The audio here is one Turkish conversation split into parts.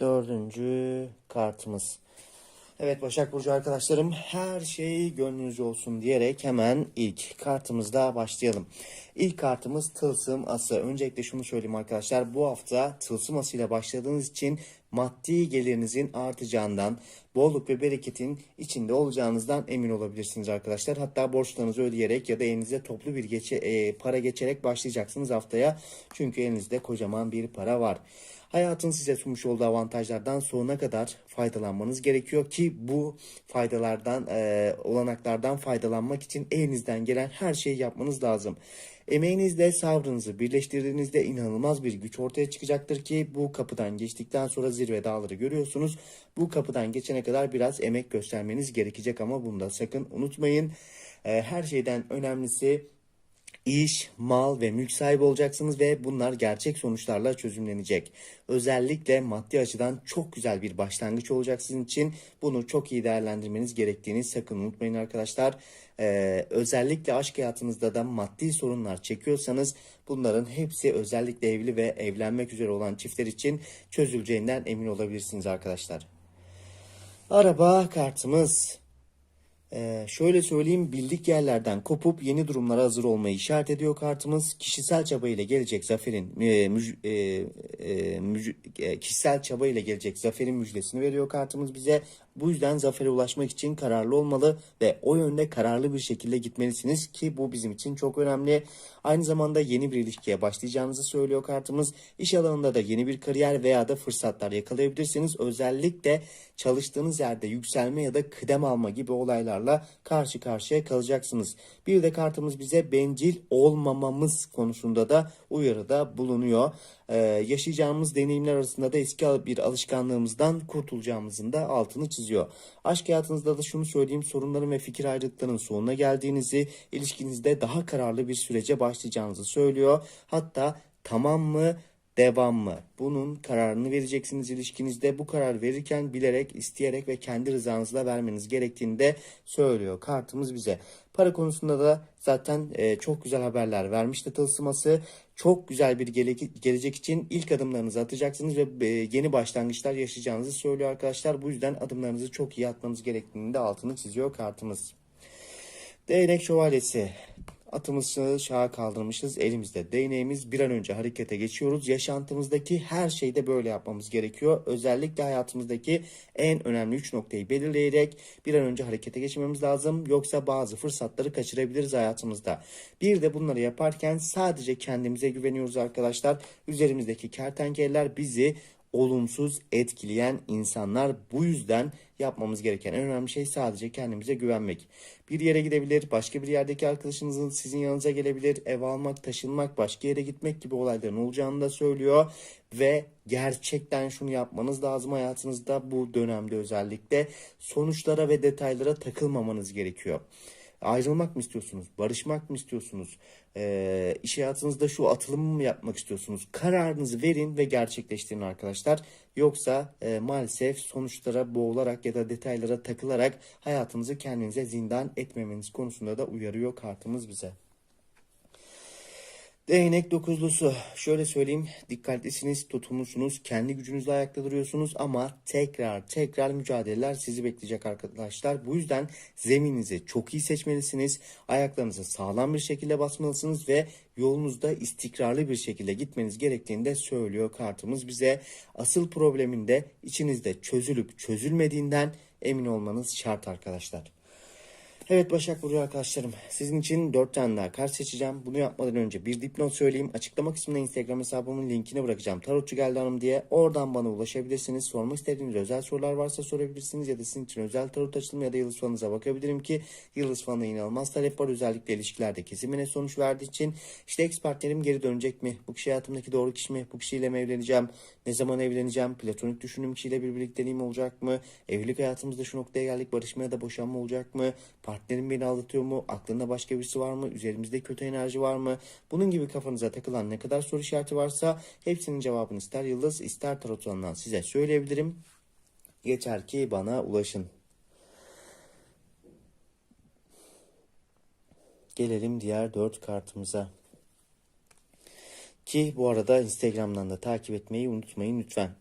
dördüncü kartımız. Evet Başak Burcu arkadaşlarım her şey gönlünüzce olsun diyerek hemen ilk kartımızda başlayalım. İlk kartımız Tılsım Ası. Öncelikle şunu söyleyeyim arkadaşlar bu hafta Tılsım Ası ile başladığınız için maddi gelirinizin artacağından, bolluk ve bereketin içinde olacağınızdan emin olabilirsiniz arkadaşlar. Hatta borçlarınızı ödeyerek ya da elinize toplu bir geçe, e, para geçerek başlayacaksınız haftaya. Çünkü elinizde kocaman bir para var. Hayatın size sunmuş olduğu avantajlardan sonuna kadar faydalanmanız gerekiyor ki bu faydalardan, e, olanaklardan faydalanmak için elinizden gelen her şeyi yapmanız lazım. Emeğinizle sabrınızı birleştirdiğinizde inanılmaz bir güç ortaya çıkacaktır ki bu kapıdan geçtikten sonra zirve dağları görüyorsunuz. Bu kapıdan geçene kadar biraz emek göstermeniz gerekecek ama bunu da sakın unutmayın. E, her şeyden önemlisi iş, mal ve mülk sahibi olacaksınız ve bunlar gerçek sonuçlarla çözümlenecek. Özellikle maddi açıdan çok güzel bir başlangıç olacak sizin için. Bunu çok iyi değerlendirmeniz gerektiğini sakın unutmayın arkadaşlar. Ee, özellikle aşk hayatınızda da maddi sorunlar çekiyorsanız bunların hepsi özellikle evli ve evlenmek üzere olan çiftler için çözüleceğinden emin olabilirsiniz arkadaşlar. Araba kartımız ee, şöyle söyleyeyim bildik yerlerden kopup yeni durumlara hazır olmayı işaret ediyor kartımız. Kişisel çaba ile gelecek zaferin e, müj- e, e, e, kişisel çaba ile gelecek zaferin müjdesini veriyor kartımız bize. Bu yüzden zafere ulaşmak için kararlı olmalı ve o yönde kararlı bir şekilde gitmelisiniz ki bu bizim için çok önemli. Aynı zamanda yeni bir ilişkiye başlayacağınızı söylüyor kartımız. İş alanında da yeni bir kariyer veya da fırsatlar yakalayabilirsiniz. Özellikle çalıştığınız yerde yükselme ya da kıdem alma gibi olaylarla karşı karşıya kalacaksınız. Bir de kartımız bize bencil olmamamız konusunda da uyarıda bulunuyor. Ee, yaşayacağımız deneyimler arasında da eski bir alışkanlığımızdan kurtulacağımızın da altını çiziyor. Aşk hayatınızda da şunu söyleyeyim sorunların ve fikir ayrılıklarının sonuna geldiğinizi, ilişkinizde daha kararlı bir sürece başlayacağınızı söylüyor. Hatta tamam mı devam mı? Bunun kararını vereceksiniz ilişkinizde. Bu karar verirken bilerek, isteyerek ve kendi rızanızla vermeniz gerektiğini de söylüyor kartımız bize. Para konusunda da zaten e, çok güzel haberler vermişti tılsıması. Çok güzel bir gele- gelecek için ilk adımlarınızı atacaksınız ve e, yeni başlangıçlar yaşayacağınızı söylüyor arkadaşlar. Bu yüzden adımlarınızı çok iyi atmanız gerektiğini de altını çiziyor kartımız. Değnek şövalyesi. Atımızı şaha kaldırmışız. Elimizde değneğimiz. Bir an önce harekete geçiyoruz. Yaşantımızdaki her şeyde böyle yapmamız gerekiyor. Özellikle hayatımızdaki en önemli üç noktayı belirleyerek bir an önce harekete geçmemiz lazım. Yoksa bazı fırsatları kaçırabiliriz hayatımızda. Bir de bunları yaparken sadece kendimize güveniyoruz arkadaşlar. Üzerimizdeki kertenkeleler bizi olumsuz etkileyen insanlar. Bu yüzden yapmamız gereken en önemli şey sadece kendimize güvenmek. Bir yere gidebilir, başka bir yerdeki arkadaşınızın sizin yanınıza gelebilir, ev almak, taşınmak, başka yere gitmek gibi olayların olacağını da söylüyor. Ve gerçekten şunu yapmanız lazım hayatınızda bu dönemde özellikle sonuçlara ve detaylara takılmamanız gerekiyor. Ayrılmak mı istiyorsunuz? Barışmak mı istiyorsunuz? Ee, iş hayatınızda şu atılımı mı yapmak istiyorsunuz? Kararınızı verin ve gerçekleştirin arkadaşlar. Yoksa e, maalesef sonuçlara boğularak ya da detaylara takılarak hayatınızı kendinize zindan etmemeniz konusunda da uyarıyor kartımız bize. Değnek dokuzlusu. Şöyle söyleyeyim. Dikkatlisiniz, tutumlusunuz, kendi gücünüzle ayakta duruyorsunuz ama tekrar tekrar mücadeleler sizi bekleyecek arkadaşlar. Bu yüzden zemininizi çok iyi seçmelisiniz. Ayaklarınızı sağlam bir şekilde basmalısınız ve yolunuzda istikrarlı bir şekilde gitmeniz gerektiğini de söylüyor kartımız bize. Asıl problemin de içinizde çözülüp çözülmediğinden emin olmanız şart arkadaşlar. Evet Başak Burcu arkadaşlarım sizin için 4 tane daha kart seçeceğim. Bunu yapmadan önce bir dipnot söyleyeyim. Açıklama kısmında Instagram hesabımın linkini bırakacağım. Tarotçu geldi hanım diye. Oradan bana ulaşabilirsiniz. Sormak istediğiniz özel sorular varsa sorabilirsiniz. Ya da sizin için özel tarot açılımı ya da yıldız falınıza bakabilirim ki yıldız falına inanılmaz talep var. Özellikle ilişkilerde kesimine sonuç verdiği için. işte ex partnerim geri dönecek mi? Bu kişi hayatımdaki doğru kişi mi? Bu kişiyle mi evleneceğim? Ne zaman evleneceğim? Platonik düşündüğüm kişiyle bir birlikteliğim olacak mı? Evlilik hayatımızda şu noktaya geldik. Barışma ya da boşanma olacak mı? Partnerim beni aldatıyor mu? Aklında başka birisi var mı? Üzerimizde kötü enerji var mı? Bunun gibi kafanıza takılan ne kadar soru işareti varsa hepsinin cevabını ister yıldız ister tarot alanından size söyleyebilirim. Yeter ki bana ulaşın. Gelelim diğer dört kartımıza. Ki bu arada Instagram'dan da takip etmeyi unutmayın lütfen.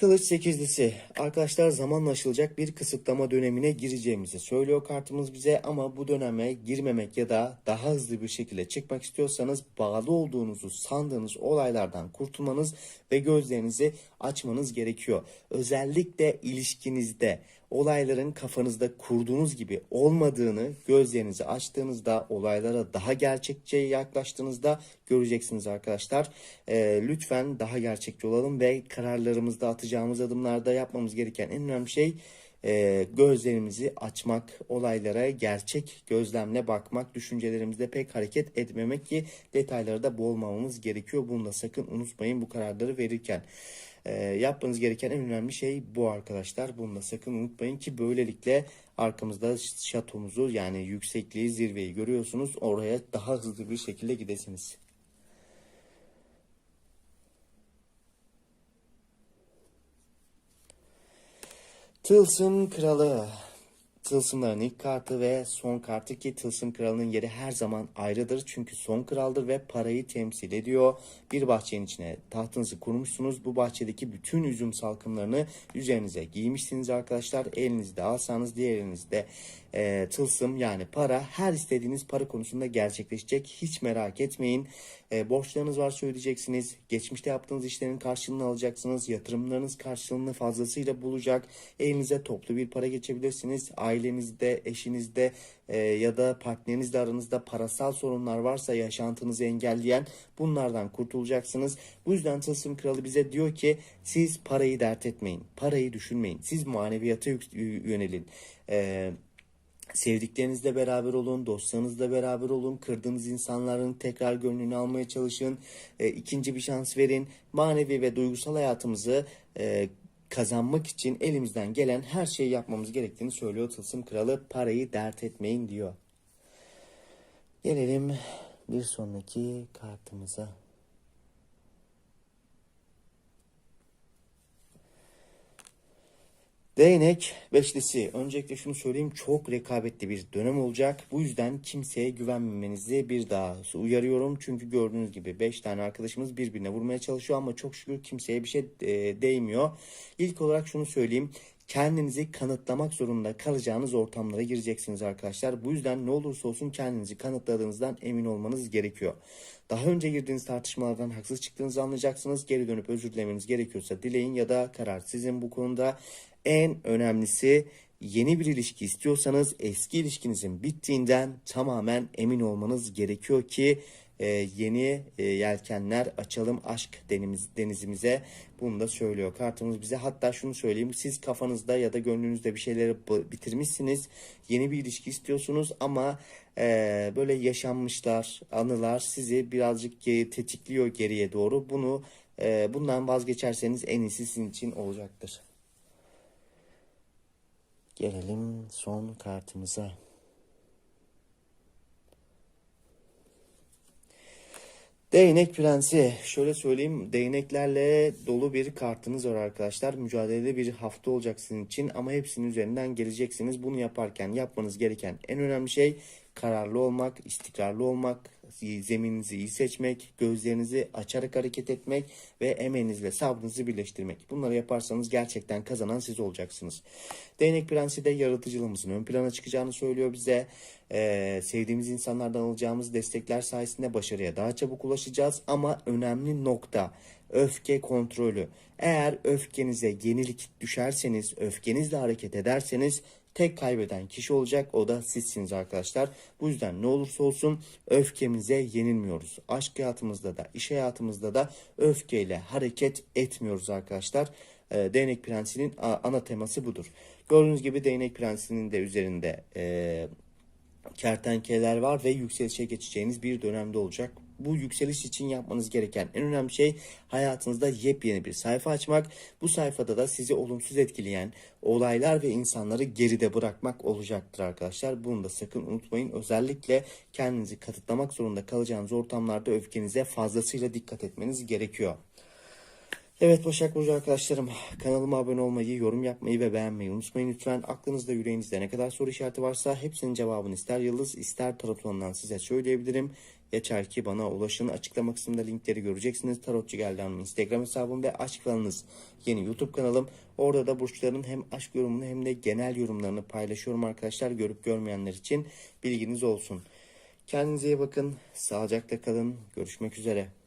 Kılıç sekizlisi. Arkadaşlar zamanla aşılacak bir kısıtlama dönemine gireceğimizi söylüyor kartımız bize ama bu döneme girmemek ya da daha hızlı bir şekilde çıkmak istiyorsanız bağlı olduğunuzu sandığınız olaylardan kurtulmanız ve gözlerinizi açmanız gerekiyor. Özellikle ilişkinizde olayların kafanızda kurduğunuz gibi olmadığını gözlerinizi açtığınızda olaylara daha gerçekçi yaklaştığınızda göreceksiniz arkadaşlar. Ee, lütfen daha gerçekçi olalım ve kararlarımızda atacağımız adımlarda yapmamız gereken en önemli şey e, gözlerimizi açmak, olaylara gerçek gözlemle bakmak, düşüncelerimizde pek hareket etmemek ki detayları da boğulmamamız gerekiyor. Bunu da sakın unutmayın bu kararları verirken. E, yapmanız gereken en önemli şey bu arkadaşlar. Bunu da sakın unutmayın ki böylelikle arkamızda şatomuzu yani yüksekliği, zirveyi görüyorsunuz. Oraya daha hızlı bir şekilde gidesiniz. Tılsım Kralı. Tılsımların ilk kartı ve son kartı ki Tılsım Kralı'nın yeri her zaman ayrıdır. Çünkü son kraldır ve parayı temsil ediyor. Bir bahçenin içine tahtınızı kurmuşsunuz. Bu bahçedeki bütün üzüm salkımlarını üzerinize giymişsiniz arkadaşlar. Elinizde alsanız diğer elinizde e, tılsım yani para her istediğiniz para konusunda gerçekleşecek. Hiç merak etmeyin. E, borçlarınız varsa ödeyeceksiniz. Geçmişte yaptığınız işlerin karşılığını alacaksınız. Yatırımlarınız karşılığını fazlasıyla bulacak. Elinize toplu bir para geçebilirsiniz. Ailenizde, eşinizde e, ya da partnerinizle aranızda parasal sorunlar varsa yaşantınızı engelleyen bunlardan kurtulacaksınız. Bu yüzden Tılsım Kralı bize diyor ki siz parayı dert etmeyin. Parayı düşünmeyin. Siz maneviyata yönelin. Eee Sevdiklerinizle beraber olun, dostlarınızla beraber olun, kırdığınız insanların tekrar gönlünü almaya çalışın, e, ikinci bir şans verin. Manevi ve duygusal hayatımızı e, kazanmak için elimizden gelen her şeyi yapmamız gerektiğini söylüyor Tılsım Kralı. Parayı dert etmeyin diyor. Gelelim bir sonraki kartımıza. Değnek beşlisi. Öncelikle şunu söyleyeyim çok rekabetli bir dönem olacak. Bu yüzden kimseye güvenmemenizi bir daha uyarıyorum. Çünkü gördüğünüz gibi 5 tane arkadaşımız birbirine vurmaya çalışıyor ama çok şükür kimseye bir şey e, değmiyor. İlk olarak şunu söyleyeyim kendinizi kanıtlamak zorunda kalacağınız ortamlara gireceksiniz arkadaşlar. Bu yüzden ne olursa olsun kendinizi kanıtladığınızdan emin olmanız gerekiyor. Daha önce girdiğiniz tartışmalardan haksız çıktığınızı anlayacaksınız. Geri dönüp özür dilemeniz gerekiyorsa dileyin ya da karar sizin bu konuda. En önemlisi yeni bir ilişki istiyorsanız eski ilişkinizin bittiğinden tamamen emin olmanız gerekiyor ki e, yeni e, yelkenler açalım aşk deniz, denizimize. Bunu da söylüyor kartımız bize. Hatta şunu söyleyeyim siz kafanızda ya da gönlünüzde bir şeyleri bitirmişsiniz. Yeni bir ilişki istiyorsunuz ama e, böyle yaşanmışlar, anılar sizi birazcık tetikliyor geriye doğru. Bunu e, bundan vazgeçerseniz en iyisi sizin için olacaktır. Gelelim son kartımıza. Değnek Prensi. Şöyle söyleyeyim. Değneklerle dolu bir kartınız var arkadaşlar. Mücadelede bir hafta olacak sizin için ama hepsinin üzerinden geleceksiniz. Bunu yaparken yapmanız gereken en önemli şey kararlı olmak, istikrarlı olmak, zemininizi iyi seçmek, gözlerinizi açarak hareket etmek ve emeğinizle sabrınızı birleştirmek. Bunları yaparsanız gerçekten kazanan siz olacaksınız. Değnek prensi de yaratıcılığımızın ön plana çıkacağını söylüyor bize. Ee, sevdiğimiz insanlardan alacağımız destekler sayesinde başarıya daha çabuk ulaşacağız ama önemli nokta öfke kontrolü. Eğer öfkenize yenilik düşerseniz, öfkenizle hareket ederseniz tek kaybeden kişi olacak. O da sizsiniz arkadaşlar. Bu yüzden ne olursa olsun öfkemize yenilmiyoruz. Aşk hayatımızda da, iş hayatımızda da öfkeyle hareket etmiyoruz arkadaşlar. Ee, Değnek Prensi'nin ana teması budur. Gördüğünüz gibi Değnek Prensi'nin de üzerinde e, kertenkeleler var ve yükselişe geçeceğiniz bir dönemde olacak. Bu yükseliş için yapmanız gereken en önemli şey hayatınızda yepyeni bir sayfa açmak. Bu sayfada da sizi olumsuz etkileyen olaylar ve insanları geride bırakmak olacaktır arkadaşlar. Bunu da sakın unutmayın. Özellikle kendinizi katıtlamak zorunda kalacağınız ortamlarda öfkenize fazlasıyla dikkat etmeniz gerekiyor. Evet Başak Burcu arkadaşlarım kanalıma abone olmayı, yorum yapmayı ve beğenmeyi unutmayın lütfen. Aklınızda yüreğinizde ne kadar soru işareti varsa hepsinin cevabını ister yıldız ister tarot size söyleyebilirim. Yeter ki bana ulaşın. Açıklama kısmında linkleri göreceksiniz. Tarotçu geldi Hanım Instagram hesabım ve aşk falanınız yeni YouTube kanalım. Orada da burçların hem aşk yorumunu hem de genel yorumlarını paylaşıyorum arkadaşlar. Görüp görmeyenler için bilginiz olsun. Kendinize iyi bakın. Sağlıcakla kalın. Görüşmek üzere.